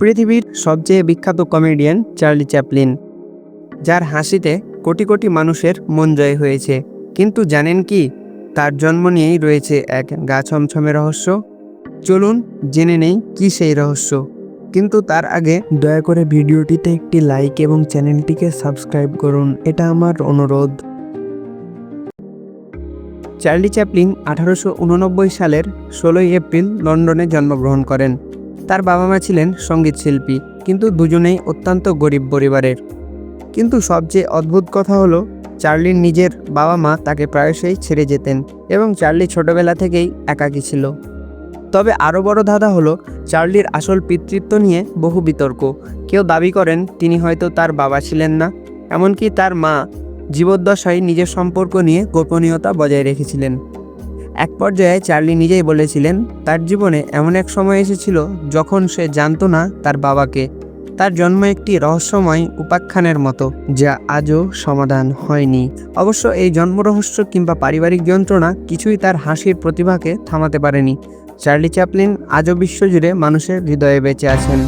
পৃথিবীর সবচেয়ে বিখ্যাত কমেডিয়ান চার্লি চ্যাপলিন যার হাসিতে কোটি কোটি মানুষের মন জয় হয়েছে। কিন্তু জানেন কি? তার জন্ম নিয়েই রয়েছে এক গা ছমছমে রহস্য। চলুন জেনে নেই কি সেই রহস্য। কিন্তু তার আগে দয়া করে ভিডিওটিতে একটি লাইক এবং চ্যানেলটিকে সাবস্ক্রাইব করুন। এটা আমার অনুরোধ। চার্লি চ্যাপলিন আঠারোশো উননব্বই সালের ষোলোই এপ্রিল লন্ডনে জন্মগ্রহণ করেন। তার বাবা মা ছিলেন সংগীত শিল্পী কিন্তু দুজনেই অত্যন্ত গরিব পরিবারের। কিন্তু সবচেয়ে অদ্ভুত কথা হলো চার্লির নিজের বাবা মা তাকে প্রায়শই ছেড়ে যেতেন এবং চার্লি ছোটবেলা থেকেই একাকী ছিল। তবে আরও বড় ধাঁধা হলো, চার্লির আসল পিতৃত্ব নিয়ে বহু বিতর্ক। কেউ দাবি করেন, তিনি হয়তো তার বাবা ছিলেন না, এমনকি তার মা জীবদ্দশায় নিজের সম্পর্ক নিয়ে গোপনীয়তা বজায় রেখেছিলেন। এক পর্যায়ে চার্লি নিজেই বলেছিলেন, তার জীবনে এমন এক সময় এসেছিল যখন সে জানতো না তার বাবাকে। তার জন্ম একটি রহস্যময় উপাখ্যানের মতো, যা আজও সমাধান হয়নি। অবশ্য এই জন্ম রহস্য কিংবা পারিবারিক যন্ত্রণা কিছুই তার হাসির প্রতিভাকে থামাতে পারেনি। চার্লি চ্যাপলিন আজও বিশ্বজুড়ে মানুষের হৃদয়ে বেঁচে আছেন।